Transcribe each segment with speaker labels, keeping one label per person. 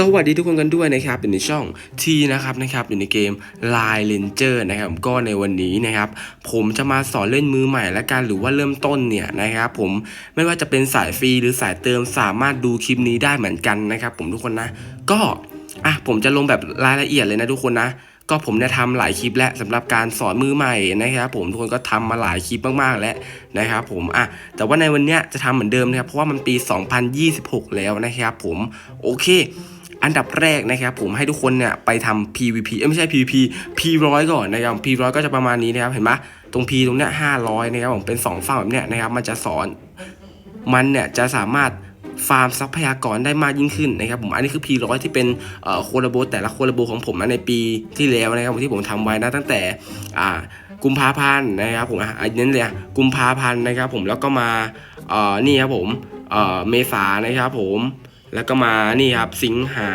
Speaker 1: สวัสดีทุกคนกันด้วยนะครับอยู่ในช่องทีนะครับนะครับอยู่ในเกม Line Ranger นะครับก็ในวันนี้นะครับ ผมจะมาสอนเล่นมือใหม่และกันหรือว่าเริ่มต้นเนี่ยนะครับ ผมไม่ว่าจะเป็นสายฟรีหรือสายเติมสามารถดูคลิปนี้ได้เหมือนกันนะครับ ผมทุกคนนะ ก็อะผมจะลงแบบรายละเอียดเลยนะทุกคนนะก็ผมเนี่ยทำหลายคลิปแล้วสำหรับการสอนมือใหม่นะครับผมทุกคนก็ทำมาหลายคลิปมากๆแล้วนะครับผมอะแต่ว่าในวันเนี้ยจะทำเหมือนเดิมนะครับเพราะว่ามันปี 2026 แล้วนะครับผมโอเค อันดับแรกนะครับผมให้ทุกคนเนี่ยไปทำ PVP เอ้ยไม่ใช่ PVP P100 ก่อนนะครับ P100 ก็จะประมาณนี้นะครับเห็นปะตรง P ตรงเนี้ย500นะครับผมเป็นสองฝั่งแบบเนี้ยนะครับมันจะสอนมันเนี่ยจะสามารถฟาร์มทรัพยากรได้มากยิ่งขึ้นนะครับผมอันนี้คือ P100 ที่เป็นเอ่อโคลาโบแต่ละโคลาโบของผมนะในปีที่แล้วนะครับผมที่ผมทำไว้นะตั้งแต่อ่ากุมภาพันธ์นะครับผมอะอันนี้เลยกุมภาพันธ์นะครับผมแล้วก็มาเอ่อนี่ครับผมเอ่อเมษานะครับผม แล้วก็มานี่ครับสิงหา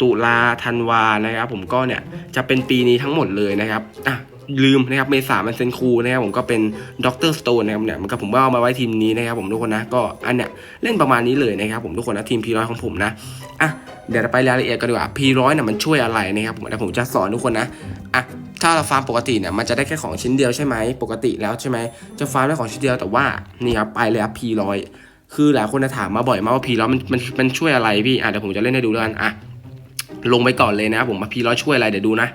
Speaker 1: ตุลาธันวานะครับ ผมก็เนี่ยจะเป็นปีนี้ทั้งหมดเลยนะครับอะลืมนะครับเมษามันเซนคูนะครับผมก็เป็นด็อกเตอร์สโตนนะครับเนี่ยมันก็ผมก็เอามาไว้ทีมนี้นะครับผมทุกคนนะก็อันเนี้ยเล่นประมาณนี้เลยนะครับผมทุกคนนะทีม P100 ของผมนะอะเดี๋ยวเราไปรายละเอียดกันดีกว่า P100 เนี่ยมันช่วยอะไรนะครับผมเดี๋ยวผมจะสอนทุกคนนะอะถ้าเราฟาร์มปกติเนี่ยมันจะได้แค่ของชิ้นเดียวใช่ไหมปกติแล้วใช่ไหมจะฟาร์มได้ของชิ้นเดียวแต่ว่านี่ครับไปเลยครับ P100 คือหลายคนจะถามมาบ่อยมากว่า P100 มันมันมันช่วยอะไรพี่อะเดี๋ยวผมจะเล่นให้ดูแล้วกันอะลงไปก่อนเลยนะครับผมมา P100 ช่วยอะไรเดี๋ยวดูนะ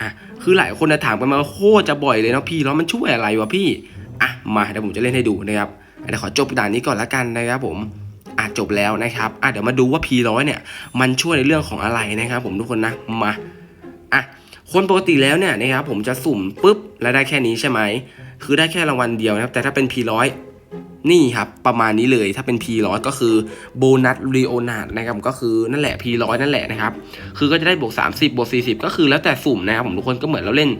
Speaker 1: อะคือหลายคนจะถามกันมาว่าโคตรจะบ่อยเลยเนาะพี่แล้วมันช่วยอะไรวะพี่อะมาเดี๋ยวผมจะเล่นให้ดูนะครับเดี๋ยวขอจบด่านนี้ก่อนละกันนะครับผมอะจบแล้วนะครับอะเดี๋ยวมาดูว่า P100 เนี่ย มันช่วยในเรื่องของอะไรนะครับ ผมทุกคนนะมาอะคนปกติแล้วเนี่ยนะครับผมจะสุ่มปุ๊บแล้วได้แค่นี้ใช่ไหมคือได้แค่รางวัลเดียวนะครับ แต่ถ้าเป็น P100 นี่ครับประมาณนี้เลยถ้าเป็น P100 ก็คือโบนัสรีโอนาดนะครับก็คือนั่นแหละ P100 นั่นแหละนะครับคือก็จะได้บวก 30 บวก 40 ก็คือแล้วแต่สุ่มนะครับผมทุกคนก็เหมือนเราเล่น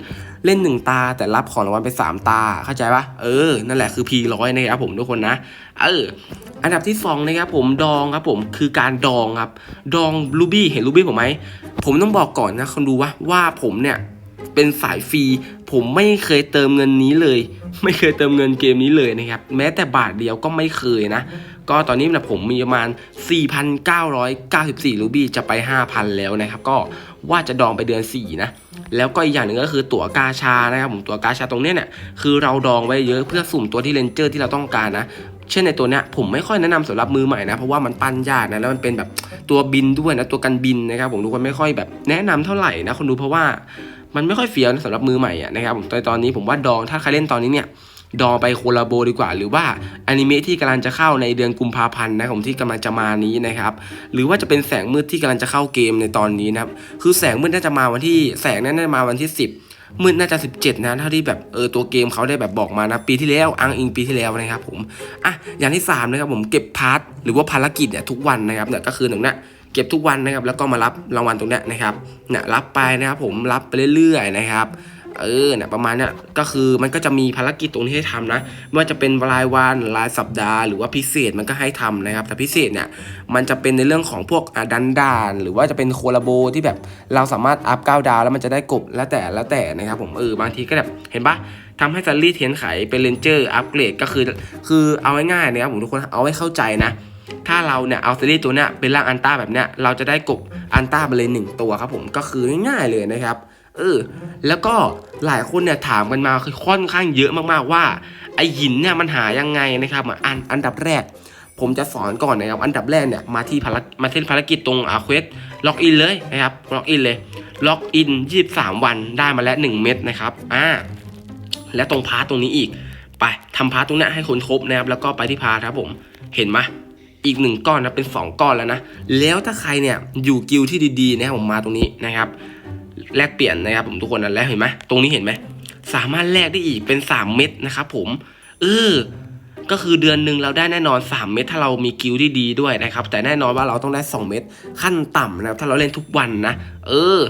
Speaker 1: เล่น 1 ตา แต่รับของรางวัลไป 3 ตาเข้าใจปะเออนั่นแหละคือ P100 นะครับผมทุกคนนะเอออันดับที่2นะครับผมดองครับผมคือการดองครับดองลูบี้เห็นลูบี้ผมไหมผมต้องบอกก่อนนะคนดูว่าว่าผมเนี่ย เป็นสายฟรีผมไม่เคยเติมเงินนี้เลย ไม่เคยเติมเงินเกมนี้เลยนะครับ แม้แต่บาทเดียวก็ไม่เคยนะ ก็ตอนนี้นะผมมีประมาณ 4,994 รูบี้จะไป 5,000 แล้วนะครับ ก็ว่าจะดองไปเดือน 4 นะ แล้วก็อีกอย่างหนึ่งก็คือตั๋วกาชานะครับผมตั๋วกาชาตรงเนี้ยเนี่ยคือเราดองไว้เยอะเพื่อสุ่มตัวที่เลนเจอร์ที่เราต้องการนะเช่นในตัวเนี้ยผมไม่ค่อยแนะนำสำหรับมือใหม่นะเพราะว่ามันปั้นยากนะแล้วมันเป็นแบบตัวบินด้วยนะตัวกันบินนะครับผมทุกคนไม่ค่อยแบบแนะนำเท่าไหร่นะคนดูเพราะว่า มันไม่ค่อยเฟี้ยวนะสำหรับมือใหม่อะนะครับผมแต่ตอนนี้ผมว่าดองถ้าใครเล่นตอนนี้เนี่ยดองไปโคลาโบดีกว่า หรือว่าอนิเมะที่กำลังจะเข้าในเดือนกุมภาพันธ์นะผมที่กำลังจะมานี้นะครับ หรือว่าจะเป็นแสงมืดที่กำลังจะเข้าเกมในตอนนี้นะครับ คือแสงมืดน่าจะมาวันที่แสงน่าจะมาวันที่ 10 มืดน่าจะ 17 นะเท่าที่แบบเออตัวเกมเขาได้แบบบอกมานะปีที่แล้วอ้างอิงปีที่แล้วนะครับผมอะอย่างที่3นะครับผมเก็บพาร์ทหรือว่าภารกิจเนี่ยทุกวันนะครับเนี่ยก็คือหนึ่งเนี่ย เก็บทุกวันนะครับ แล้วก็มารับรางวัลตรงเนี้ยนะครับเนี่ยรับไปนะครับผมรับไปเรื่อยๆนะครับเออเนี่ยประมาณเนี้ยก็คือมันก็จะมีภารกิจตรงนี้ให้ทำนะไม่ว่าจะเป็นรายวันรายสัปดาห์หรือว่าพิเศษมันก็ให้ทำนะครับ แต่พิเศษเนี่ยมันจะเป็นในเรื่องของพวกดันดาน หรือว่าจะเป็นโคลาโบที่แบบเราสามารถอัพก้าดาวแล้วมันจะได้กบแล้วแต่แล้วแต่นะครับผมเออบางทีก็แบบเห็นปะทำให้ซัลลี่เทียนไขเป็นเลนเจอร์อัปเกรดก็คือ คือเอาง่ายๆนะครับผมทุกคนเอาให้เข้าใจนะ ถ้าเราเนี่ยเอาซีรีส์ตัวเนี้ยเป็นร่างอันต้าแบบเนี้ยเราจะได้กบอันต้าไปเลยหนึ่งตัวครับผมก็คือง่ายๆเลยนะครับเออแล้วก็หลายคนเนี่ยถามกันมาคือค่อนข้างเยอะมากๆว่าไอหินเนี่ยมันหายังไงนะครับอ,อันอันดับแรก ผมจะสอนก่อนนะครับอันดับแรกเนี่ยมาที่ภารมาเส้นภารกิจตรงอาเควสล็อกอินเลยนะครับล็อกอินเลยล็อกอิน23 วันได้มาแล้ว1เม็ดนะครับอ่าและตรงพาร์ทตรงนี้อีก ไปทำพาร์ทตรงนี้ให้คนครบนะครับแล้วก็ไปที่พาร์ทครับผมเห็นไหม อีกหนึ่งก้อนนะเป็น 2 ก้อนแล้วนะ แล้วถ้าใครเนี่ยอยู่กิลที่ดีๆนะครับผมมาตรงนี้นะครับแลกเปลี่ยนนะครับผมทุกคนนะแล้วเห็นไหมตรงนี้เห็นไหมสามารถแลกได้อีกเป็น 3 เม็ดนะครับผมเออก็คือเดือนหนึ่งเราได้แน่นอน 3 เม็ดถ้าเรามีกิลที่ดีด้วยนะครับ แต่แน่นอนว่าเราต้องได้ 2 เม็ดขั้นต่ำนะครับถ้าเราเล่นทุกวันนะ เออ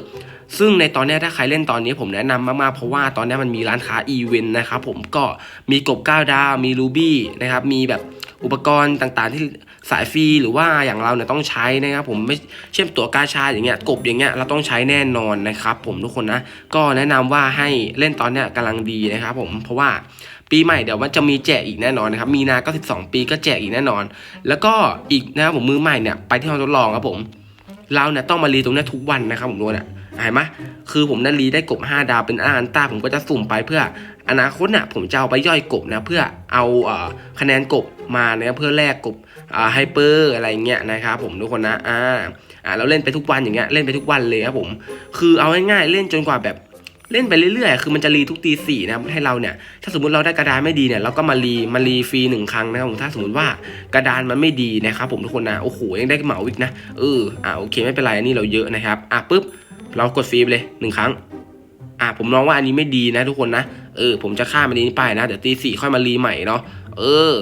Speaker 1: ซึ่งในตอนนี้ถ้าใครเล่นตอนนี้ผมแนะนำมากๆ เพราะว่าตอนนี้มันมีร้านค้าอีเวนต์นะครับผมก็มีกบ9ดาวมีรูบี้นะครับมีแบบอุปกรณ์ต่างๆที่ สายฟรีหรือว่าอย่างเราเนี่ยต้องใช้นะครับผมไม่เช่นตัวกาชาอย่างเงี้ยกบอย่างเงี้ยเราต้องใช้แน่นอนนะครับผมทุกคนนะก็แนะนำว่าให้เล่นตอนเนี้ยกำลังดีนะครับผมเพราะว่าปีใหม่เดี๋ยวมันจะมีแจกอีกแน่นอนนะครับมีนาก็12 ปีก็แจกอีกแน่นอน แล้วก็อีกนะครับผมมือใหม่เนี่ยไปที่ห้องทดลองครับผม เราเนี่ยต้องมารีตรงนี้ทุกวันนะครับผมดูเนี่ย เห็นไหมคือผมนั่นรีได้กบ 5 ดาวเป็นอาอันต้าผมก็จะสุ่มไปเพื่ออนาคตเนี่ยผมจะเอาไปย่อยกบนะเพื่อเอาอคะแนนกบมาเนี่ยเพื่อแลกกบไฮเปอร์อะไรเงี้ยนะครับผมทุกคนนะอ่าอ่าเราเล่นไปทุกวันอย่างเงี้ยเล่นไปทุกวันเลยครับผม คือเอาง่ายๆเล่นจนกว่าแบบเล่นไปเรื่อยๆ คือมันจะรีทุกตีสี่นะให้เราเนี่ย ถ้าสมมติเราได้กระดานไม่ดีเนี่ยเราก็มารีมารีฟรีหนึ่งครั้งนะครับผมถ้าสมมติว่ากระดานมันไม่ดีนะครับผมทุกคนนะ โอ้โหยังได้เหมาอีกนะ เออ อ่าโอเคไม่เป็นไรอันนี้เราเยอะนะครับ อะปุ๊บ เรากดฟรีไปเลยหนึ่งครั้ง อะผมมองว่าอันนี้ไม่ดีนะทุกคนนะ เออ ผมจะข้ามอันนี้ไปนะ เดี๋ยวตีสี่ค่อยมารีใหม่เนาะ เออ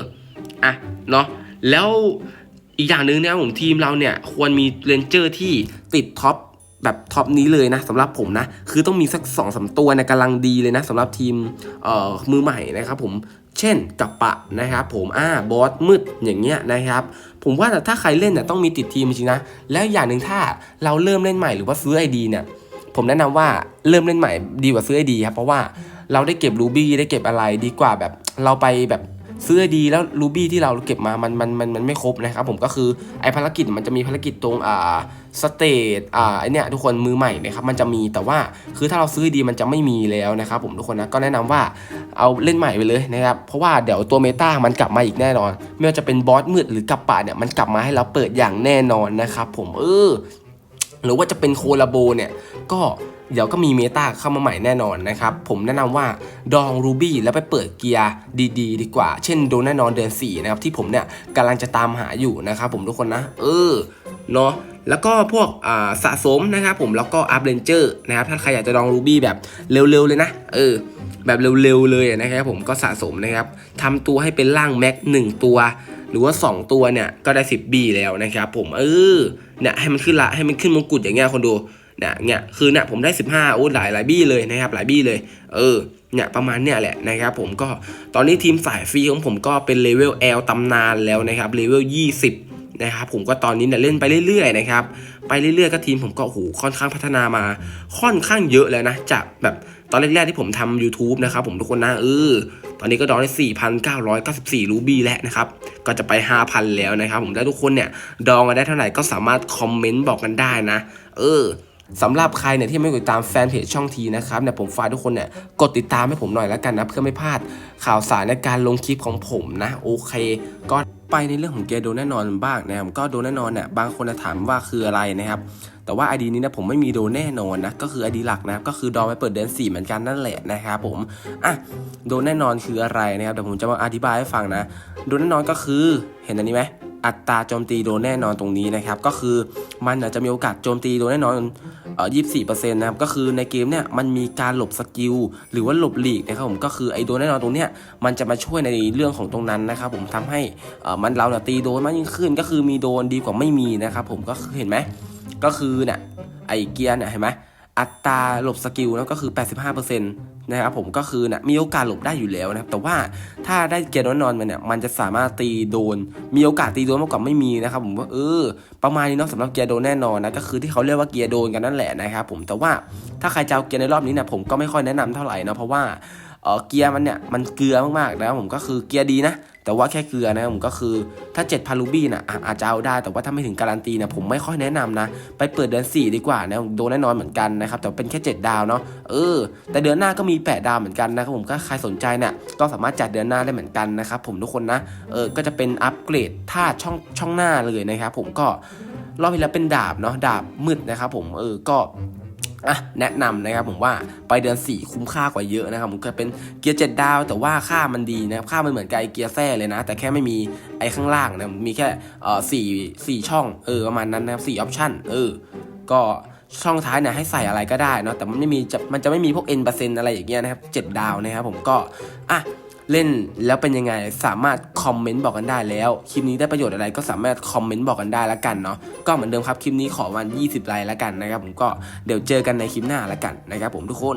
Speaker 1: อะ เนาะ แล้วอีกอย่างหนึ่งเนี่ยผมทีมเราเนี่ยควรมีเรนเจอร์ที่ติดท็อปแบบท็อปนี้เลยนะสำหรับผมนะ คือต้องมีสักสองสามตัวในกำลังดีเลยนะสำหรับทีมเอ่อมือใหม่นะครับผม เช่นกับปะนะครับผมอ่าบอสมืดอย่างเงี้ยนะครับ ผมว่าถ้าใครเล่นเนี่ยต้องมีติดทีมจริงนะ แล้วอย่างหนึ่งถ้าเราเริ่มเล่นใหม่หรือว่าซื้อไอดีเนี่ยผมแนะนำว่าเริ่มเล่นใหม่ดีกว่าซื้อไอดีครับเพราะว่าเราได้เก็บรูบี้ได้เก็บอะไรดีกว่าแบบเราไปแบบซื้อไอดีแล้วรูบี้ที่เราเก็บมามันมันมันมันไม่ครบนะครับผมก็คือไอภารกิจมันจะมีภารกิจตรงอ่า สเตทอ่าไอเนี้ยทุกคนมือใหม่นะครับมันจะมีแต่ว่าคือถ้าเราซื้อดีมันจะไม่มีแล้วนะครับผมทุกคนนะก็แนะนำว่าเอาเล่นใหม่ไปเลยนะครับเพราะว่าเดี๋ยวตัวเมตามันกลับมาอีกแน่นอน ไม่ว่าจะเป็นบอสมืดหรือกับป่าเนี่ยมันกลับมาให้เราเปิดอย่างแน่นอนนะครับผมเออหรือว่าจะเป็นโคลาโบเนี่ยก็เดี๋ยวก็มีเมตาเข้ามาใหม่แน่นอนนะครับ ผมแนะนำว่าดองรูบี้แล้วไปเปิดเกียร์ดีๆดีกว่า เช่นโดนแน่นอนเดือน4นะครับที่ผมเนี่ยกำลังจะตามหาอยู่นะครับผมทุกคนนะ เออเนาะ แล้วก็พวกสะสมนะครับผมแล้วก็อัพเลนเจอร์นะครับถ้าใครอยากจะดองรูบี้แบบเร็วๆเลยนะเออแบบเร็วๆเลยนะครับผมก็สะสมนะครับทำตัวให้เป็นร่างแม็กหนึ่งตัวหรือว่า 2 ตัวเนี่ยก็ได้ 10 บีแล้วนะครับผมเออเนี่ยให้มันขึ้นละให้มันขึ้นมงกุฎอย่างเงี้ยคนดูเนี่ยเนี่ยคือเนี่ยผมได้ 15โอ้หลายหลายบี้เลยนะครับหลายบี้เลย เออเนี่ยประมาณเนี่ยแหละนะครับผมก็ตอนนี้ทีมสายฟรีของผมก็เป็นเลเวล L ตำนานแล้วนะครับเลเวล 20 นะครับผมก็ตอนนี้เนี่ยเล่นไปเรื่อยๆนะครับไปเรื่อยๆก็ทีมผมก็โอ้โหค่อนข้างพัฒนามา ค่อนข้างเยอะแล้วนะจากแบบตอนแรกๆที่ผมทำ YouTube นะครับผมทุกคนนะเออตอนนี้ก็ดองได้ 4,994 รูบี้แล้วนะครับก็จะไป 5,000 แล้วนะครับผมถ้าทุกคนเนี่ยดองกันได้เท่าไหร่ก็สามารถคอมเมนต์บอกกันได้นะ เออ สำหรับใครเนี่ยที่ไม่กดติดตามแฟนเพจช่องทีนะครับเนี่ยผมฝากทุกคนเนี่ยกดติดตามให้ผมหน่อยแล้วกันนะเพื่อไม่พลาดข่าวสารในการลงคลิปของผมนะโอเค ก็ไปในเรื่องของเกโดนแน่นอนบ้างนะครับก็โดนแน่นอนเนี่ยบางคนจะถามว่าคืออะไรนะครับแต่ว่า ID นี้นะผมไม่มีโดนแน่นอนนะก็คือ ID หลักนะก็คือดองไปเปิดเดือน4เหมือนกันนั่นแหละนะครับผมอะโดนแน่นอนคืออะไรนะครับเดี๋ยวผมจะมาอธิบายให้ฟังนะ โดนแน่นอนก็คือเห็นอันนี้ไหม อัตราโจมตีโดนแน่นอนตรงนี้นะครับ ก็คือมันอาจจะมีโอกาสโจมตีโดนแน่นอนเปอ่อ24%นะครับ ก็คือในเกมเนี่ยมันมีการหลบสกิลหรือว่าหลบหลีกนะครับผมก็คือไอ้โดนแน่นอนตรงเนี้ยมันจะมาช่วยในเรื่องของตรงนั้นนะครับผมทำให้อ่อมันเราเนี่ยตีโดนมากยิ่งขึ้น ก็คือมีโดนดีกว่าไม่มีนะครับผมก็คือเห็นไหมก็คือเนี่ยไอเกียร์เนี่ยเห็นไหมอัตราหลบสกิลนะก็คือ 85%น นะครับผมก็คือนะมีโอกาสหลบได้อยู่แล้วนะครับแต่ว่าถ้าได้เกียร์นอนๆมาเนี่ยมันจะสามารถตีโดน มีโอกาสตีโดนมากกว่าไม่มีนะครับผมว่าเออประมาณนี้เนาะสำหรับเกียร์โดนแน่นอนนะก็คือที่เขาเรียกว่าเกียร์โดนกันนั่นแหละนะครับผมแต่ว่าถ้าใครจะเอาเกียร์ในรอบนี้เนี่ยผมก็ไม่ค่อยแนะนำเท่าไหร่นะเพราะว่าเออเกียร์มันเนี่ยมันเกลือมากๆนะครับผมก็คือเกียร์ดีนะ แต่ว่าแค่เกลือนะผมก็คือถ้า7พารูบี้นะ่ะอาจจะเอาได้ แต่ว่าถ้าไม่ถึงการันตีนะผมไม่ค่อยแนะนำนะ ไปเปิดเดือน 4 ดีกว่านะโดนแน่นอนเหมือนกันนะครับแต่เป็นแค่ 7 ดาวเนาะเออ แต่เดือนหน้าก็มี 8 ดาวเหมือนกันนะครับผมก็ใครสนใจเนี่ยก็สามารถจัดเดือนหน้าได้เหมือนกันนะครับผมทุกคนนะเออก็จะเป็นอัปเกรดท่าช่องช่องหน้าเลยนะครับผมก็รอบที่แล้วเป็นดาบเนาะดาบมืดนะครับผมเออก็ อะแนะนำนะครับผมว่าไปเดือน 4 คุ้มค่ากว่าเยอะนะครับผมก็เป็นเกียร์7ดาว แต่ว่าค่ามันดีนะครับค่ามันเหมือนกับไอเกียร์แท้เลยนะ แต่แค่ไม่มีไอข้างล่างนะมีแค่เอ่อสี่สี่ช่องเออประมาณนั้นนะครับสี่ออปชั่นเออก็ช่องท้ายเนี่ยให้ใส่อะไรก็ได้เนาะแต่มันไม่มีจะมันจะไม่มีพวก N เปอร์เซ็นต์อะไรอย่างเงี้ยนะครับ7ดาวนะครับผมก็อะ เล่นแล้วเป็นยังไงสามารถคอมเมนต์บอกกันได้แล้ว คลิปนี้ได้ประโยชน์อะไรก็สามารถคอมเมนต์บอกกันได้ละกันเนาะก็เหมือนเดิมครับคลิปนี้ขอวัน 20ไลค์ละกันนะครับผมก็เดี๋ยวเจอกันในคลิปหน้าละกันนะครับผมทุกคน